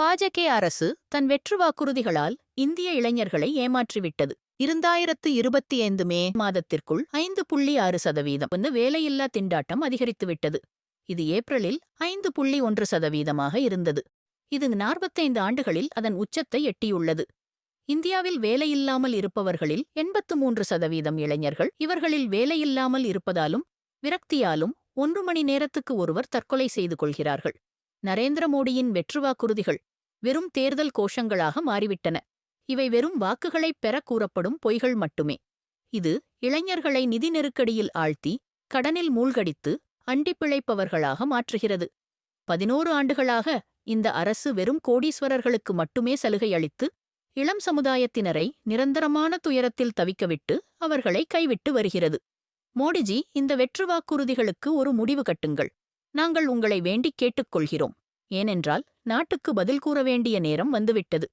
பாஜக அரசு தன் வெற்று வாக்குறுதிகளால் இந்திய இளைஞர்களை ஏமாற்றிவிட்டது. இரண்டாயிரத்து இருபத்தி ஐந்து மே மாதத்திற்குள் ஐந்து புள்ளி ஆறு சதவீதம் வந்து வேலையில்லா திண்டாட்டம் அதிகரித்துவிட்டது இது ஏப்ரலில் ஐந்து புள்ளி ஒன்று சதவீதமாக இருந்தது. இது நாற்பத்தைந்து ஆண்டுகளில் அதன் உச்சத்தை எட்டியுள்ளது. இந்தியாவில் வேலையில்லாமல் இருப்பவர்களில் எண்பத்து மூன்று சதவீதம் இளைஞர்கள் இவர்களில் வேலையில்லாமல் இருப்பதாலும் விரக்தியாலும் ஒன்று மணி நேரத்துக்கு ஒருவர் தற்கொலை செய்து கொள்கிறார்கள். நரேந்திர மோடியின் வெற்று வாக்குறுதிகள் வெறும் தேர்தல் கோஷங்களாக மாறிவிட்டன. இவை வெறும் வாக்குகளைப் பெற கூறப்படும் பொய்கள் மட்டுமே. இது இளைஞர்களை நிதி நெருக்கடியில் ஆழ்த்தி கடனில் மூழ்கடித்து அண்டிப் பிழைப்பவர்களாக மாற்றுகிறது. பதினோரு ஆண்டுகளாக இந்த அரசு வெறும் கோடீஸ்வரர்களுக்கு மட்டுமே சலுகை அளித்து இளம் சமுதாயத்தினரை நிரந்தரமான துயரத்தில் தவிக்கவிட்டு அவர்களை கைவிட்டு வருகிறது. மோடிஜி இந்த வெற்று வாக்குறுதிகளுக்கு ஒரு முடிவு கட்டுங்கள். நாங்கள் உங்களை வேண்டிக் கேட்டுக்கொள்கிறோம் ஏனென்றால் நாட்டுக்கு பதில் கூற வேண்டிய நேரம் வந்துவிட்டது.